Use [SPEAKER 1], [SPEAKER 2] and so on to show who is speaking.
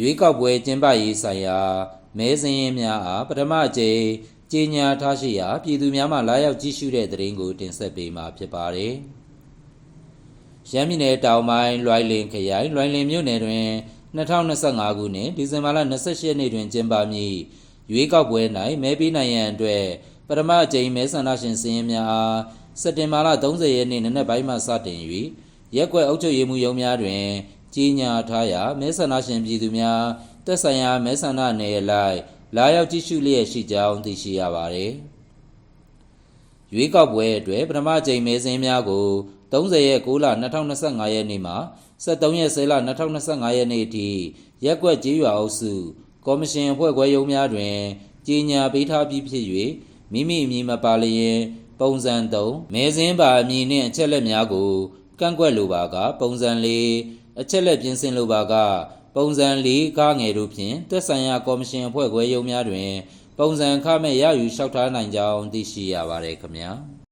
[SPEAKER 1] ရွေးကောက်ပွဲကျင်းပရေးဆိုင်ရာမဲစင်းရင်များအားပထမအကြိမ်ကြေညာထားရှိရာပြည်သူများမှလာရောက်ကြည့်ရှုတဲ့သတင်းကိုတင်ဆက်ပေးမှာဖြစ်ပါတယ်။ရမ်းပြည်နယ်တောင်ပိုင်းလွိုင်လင်ခရိုင်လွိုင်လင်မြို့နယ်တွင်2025ခုနှစ်ဒီဇင်ဘာလ28ရက်နေ့တွင်ကျင်းပမည့်ရွေးကောက်ပွဲ၌မဲပေးနိုင်ရန်အတွက်ပထမအကြိမ်မဲဆန္ဒရှင်စည်းရင်းများအားစက်တင်ဘာလ30ရက်နေ့နံနက်ပိုင်းမှစတင်၍ရက်ကွက်အုပ်ချုပ်ရေးမှူးရုံးများတွင် ကြီးညာထားရာမဲဆန္ဒရှင်ပြည်သူများတက်ဆိုင်ရာမဲဆန္ဒနယ်အလိုက်လာရောက်ကြည့်ရှုလျက်ရှိကြောင်းသိရှိရပါသည်။ရွေးကောက်ပွဲအတွက်ပထမအကြိမ်မဲစင်းများကို30ရက်6လ2025ရက်နေ့မှ73ရက်10လ2025ရက်နေ့အထိရက်ကွက်ကြေးရွာအုပ်စုကော်မရှင်အဖွဲ့ခွဲရုံးများတွင်ကြီးညာပေးထားပြီးဖြစ်၍မိမိအမည်မပါလျင်ပုံစံ3မဲစင်းပါအမည်နှင့်အချက်လက်များကိုကန့်ကွက်လိုပါကပုံစံ4 အချက်လက်ပြင်ဆင်လိုပါက ပုံစံ၄ကားငယ်တို့ဖြင့်သက်ဆိုင်ရာကော်မရှင်အဖွဲ့ခွဲရုံးများတွင် ပုံစံခမဲ့ရယူလျှောက်ထားနိုင်ကြောင်းသိရှိရပါတယ်ခင်ဗျာ။